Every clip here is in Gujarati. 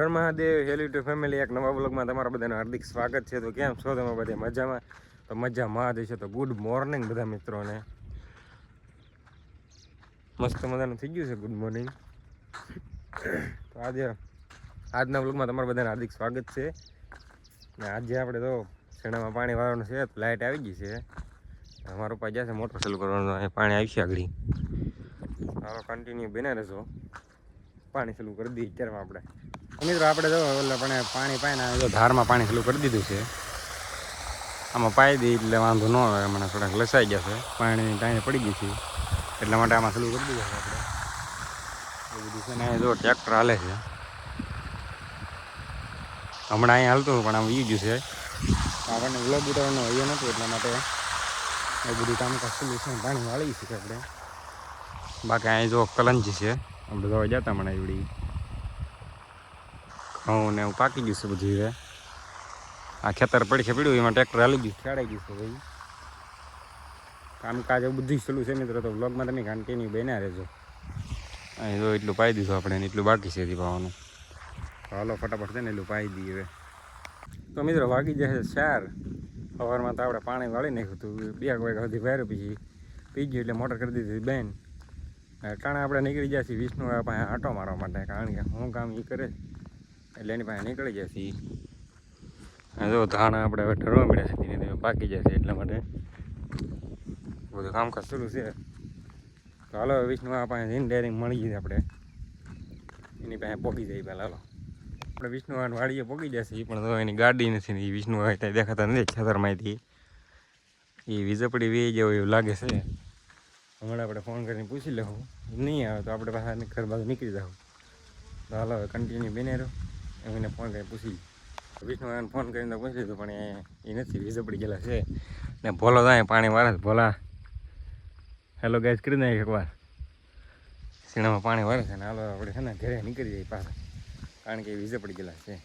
Har Mahadev, hello to family, એક નવા બ્લોગમાં તમારા બધાનું હાર્દિક સ્વાગત છે. તો કેમ છો તમે બધા? મજામાં? તો મજા મહાદેવ છે તો ગુડ મોર્નિંગ બધા મિત્રોને. મસ્ત મજાનું થઈ ગયું છે ગુડ મોર્નિંગ તો આજે, આજના બ્લોગમાં તમારા બધાનું હાર્દિક સ્વાગત છે. ને આજે આપણે તો શેણામાં પાણી વાળવાનું છે. લાઇટ આવી ગઈ છે. અમારો પપ્પા જશે મોટર ચાલુ કરવાનું. પાણી આવશે આગળ. હાલો કન્ટિન્યુ બને રહેશો પાણી ચાલુ કરી દઈએ અત્યારમાં આપણે. મિત્રો, આપણે જો પણ પાણી પાઈને જો ધારમાં પાણી ચાલુ કરી દીધું છે. આમાં પાઈ દઈએ એટલે વાંધો ન આવે મને થોડાક લસાઈ ગયા છે. પાણીની ટાઈને પડી ગઈ છે. એટલા માટે આમાં ચાલુ કરી દીધું છે આપણે. બધું છે ને અહીંયા જો ટ્રેક્ટર હાલે છે. હમણાં અહીંયા હાલતું પણ આમ વી ગયું છે. આપણને વ્લોગ ઉતારવાનો હોય નહોતું એટલા માટે એ બધું કામકાજ છે પાણી વાળી છે આપણે. બાકી અહીં જો કલંજી છે. આપણે દવા જતા મને એવડી. ઘઉં ને એવું પાકી ગયું છે બધું હવે. આ ખેતર પડશે પડ્યું એમાં ટ્રેક્ટર હાલી ગયું ખેડાઈ ગયું છે ભાઈ. કામકાજ એવું બધું ચાલુ છે મિત્રો, તો બ્લોગમાં તમે નહીં, બન્યા રહેજો. અહીં તો એટલું પાઈ દીધું આપણે એટલું બાકી છે પાવાનું હાલો ફટાફટ છે ને એટલું પાઈ દઈએ હવે. તો મિત્રો વાગી જશે ચાર. સવારમાં તો આપણે પાણી વાળી નાખ્યું હતું, બે વાગ્યા સુધી વાર્યું, પછી પી ગયું એટલે મોટર કરી દીધી બેન. ટાણા આપણે નીકળી જશે વિષ્ણુ પાસે આંટો મારવા માટે, કારણ કે હું કામ એ કરે. એટલે એની પાસે નીકળી જશે જો ધાણા આપણે હવે ઠરવા મળ્યા છે, ધીમે ધીમે પાકી જશે એટલા માટે. બધું કામકાજ શરૂ છે. તો હાલો વિષ્ણુ આ પાસે જઈને ડાયરેક્ટ મળી જઈએ આપણે. એની પાસે પહોંચી જાય પહેલાં, હાલો. આપણે વિષ્ણુ વાડીએ પહોંચી જશે પણ તો એની ગાડી નથી ને એ વિષ્ણુ ત્યાં દેખાતા નથી ખેતરમાંથી એ વીજપડી વી જેવું એવું લાગે છે. હમણાં આપણે ફોન કરીને પૂછી લઉં. નહીં આવે તો આપણે પાછા ઘર બાજુ નીકળી જાઉં. તો હાલો કન્ટિન્યુ બને રહો. એમને ફોન કરીને પૂછી વિષ્ણુ ફોન કરીને પૂછી લીધું, પણ એ નથી વીજપડી ગયેલા છે. ને ભોલો થાય પાણી વારસ ભોલા. હેલો ગેસ કરી નાખી એકવાર. સીણામાં પાણી વારે છે ને, હાલો આપણે છે ને ઘરે નીકળી જાય પાછા. કારણ કે વીજે પડી ગયેલા છે.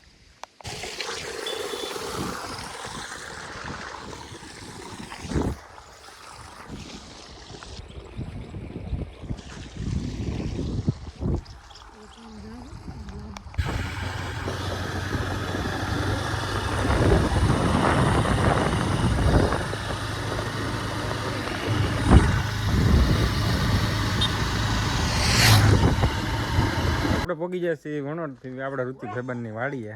આપણે પોગી જાય છે વણોડથી આપણે ઋતિક ભાઈબંધની વાડીએ.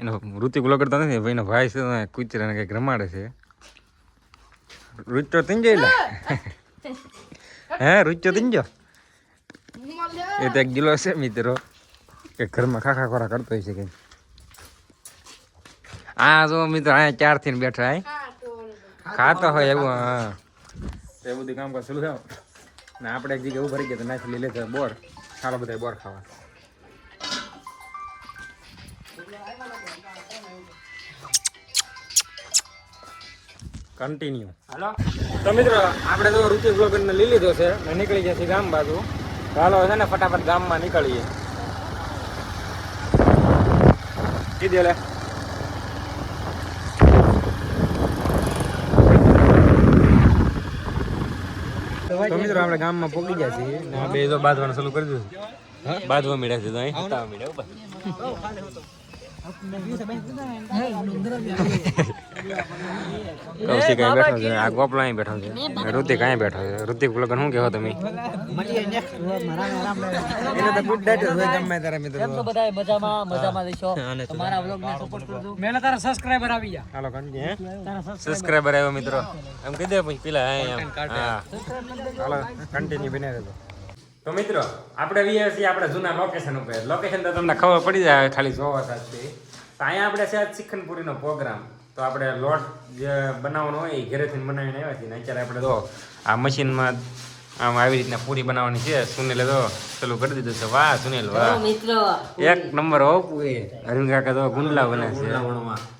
એનો ઋતિક લગડતા નથી, ભાઈનો ભાઈ છે કૂતરાને કંઈક રમાડે છે. રુચો તીન જાય હે, રુચો તીન જો એ તો એક ગિલો છે મિત્રો. કે ઘરમાં ખાખા ખોરા કરતો હોય છે કંઈ. આ જો મિત્રો અહીંયા ચારથી બેઠા ખાતો હોય એવું, હા. એ બધું કામ ચાલુ ને આપણે એક જગ્યાએ ઉભરી ગયા તો નાખી લેતા બોર. સારા બધા બોર ખાવા. કન્ટિન્યુ હાલો. તો મિત્રો આપણે તો રુચિ બ્લોગરને લઈ લીધો છે ને નીકળી ગયા છીએ ગામ બાજુ. તો હાલો છે ને ફટાફટ ગામમાં નીકળીએ. કીધી લે? તો મિત્રો આપણે ગામમાં પહોંચી ગયા છીએ ને આ બે તો બાંધવાનું શરૂ કરી દીધું બાંધવા મળ્યા છે તો અહીં. હટાવવા મળ્યા કૌશિક અહીં બેઠો છે. આ ગોપલા અહીં બેઠો છે. ઋતિક અહીં બેઠો છે. ઋતિક બ્લોગર શું કહેવા તમે? એને તો ગુડ નાઇટ હોય ગમે તારા મિત્રો. કેમ છો બધાય? મજામાં મજામાં રહેશો? તમારા વ્લોગ ને સપોર્ટ કરજો. મેલા તારા સબસ્ક્રાઇબર આવી ગયા. હાલો કંજી હે? સબસ્ક્રાઇબર આવ્યો મિત્રો. એમ કહી દે પછી પેલા હે. હા હાલો કન્ટિન્યુ બને રહેજો. તો મિત્રો આપણે વીએ છીએ આપણે જૂના લોકેશન ઉપર. લોકેશન તો તમને ખબર પડી જાય ખાલી જોવા સાથે તો અહીંયા આપણે છે શિખનપુરીનો પ્રોગ્રામ તો આપણે લોટ જે બનાવવાનો હોય એ ઘરેથી બનાવીને આવ્યા છીએ. અત્યારે આપણે તો આ મશીનમાં આમ આવી રીતના પૂરી બનાવવાની છે. સુનિલે તો ચાલુ કરી દીધું છે. વાહ સુનિલ વાહ. મિત્રો એક નંબર હો પૂરી. અરવિંદ કાકા તો ગુંડલા બને છે.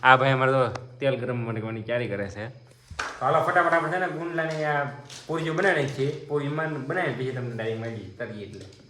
આ ભાઈ અમારે તો તેલ ગરમ કરવાની તૈયારી કરે છે. હાલો, ફટાફટ આપણે છે ને ગુંડલાની આ પૂરીઓ બનાવી છીએ. પૂરી બનાવી પછી તમને ડાયરી મળી તરીએ એટલે.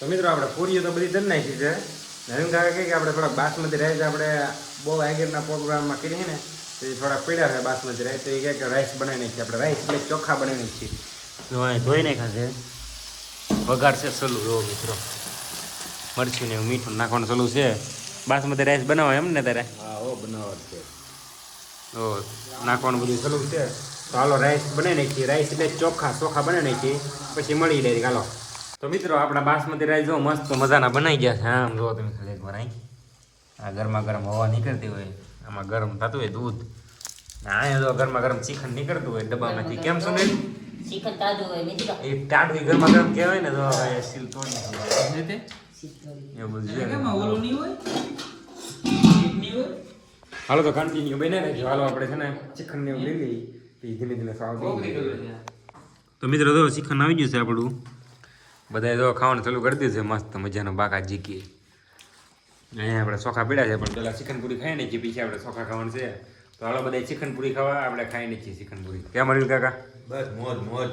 તો મિત્રો આપણે પૂરીઓ તો બધી કરી નાખી છે. નવીન કાકા કહે કે આપણે થોડાક બાસમતી રાઈસ આપણે બહુ આગળના પ્રોગ્રામમાં કરીએ ને તો એ થોડાક પીડ્યા છે બાસમતી રાઈસ તો એ કહે કે રાઈસ બનાવી નાખીએ આપણે. રાઈસ એટલે ચોખ્ખા બનાવી નાખીએ. જો અહીં ધોઈ નાખ્યા છે. વઘાર છે સલું જો મિત્રો. મરચી ને એવું મીઠું નાખવાનું સલું છે. બાસમતી રાઈસ બનાવો એમ ને તારે? હા હો બનાવટ છે. તો નાખવાનું બધું સલું છે. તો હાલો રાઈસ બનાવી નાખીએ. રાઈસ એટલે ચોખ્ખા ચોખા બનાવી નાખીએ. પછી મળી ડાયરેક્ટ હાલો. તો મિત્રો આપણા બાસમતી રાઈ જો મસ્ત મજાના બનાવી ગયા છે. આમ જો તમે ખાલી એકવાર અહીં આ ગરમા ગરમ હવા નીકળતી હોય આમાં ગરમ થતું હોય દૂધ. ને અહીંયા જો ગરમા ગરમ ચીખન નીકળતું હોય ડબ્બામાંથી. કેમ શું નહીં ચીખન તાજું હોય મિત્રો. એ તાજું ગરમા ગરમ કહેવાય ને તો હવે સીલ તોડી નાખવાનું. એવું બધું છે. હાલો તો કન્ટિન્યુ બને રહેજો હાલો આપણે છે ને ચીખન ને એવું લઈ લઈએ. ધીમે ધીમે ખાવા તો મિત્રો તો ચીખન આવી ગયું છે આપણું. બધાએ તો ખાવાનું ચાલુ કરી દીધું છે, મસ્ત મજાનો બાકા જીકી. અહીંયા આપણે ચોખા પીડા છે, પણ પેલા ચિકન પૂરી ખાઈ નાખીએ પછી આપણે ચોખા ખાવાનું છે. તો હાલો બધા ચિકન પૂરી ખાવા, આપણે ખાઈ નાખીએ ચિકન પૂરી. કેમ અનિલ કાકા? બસ મોજ મોજ.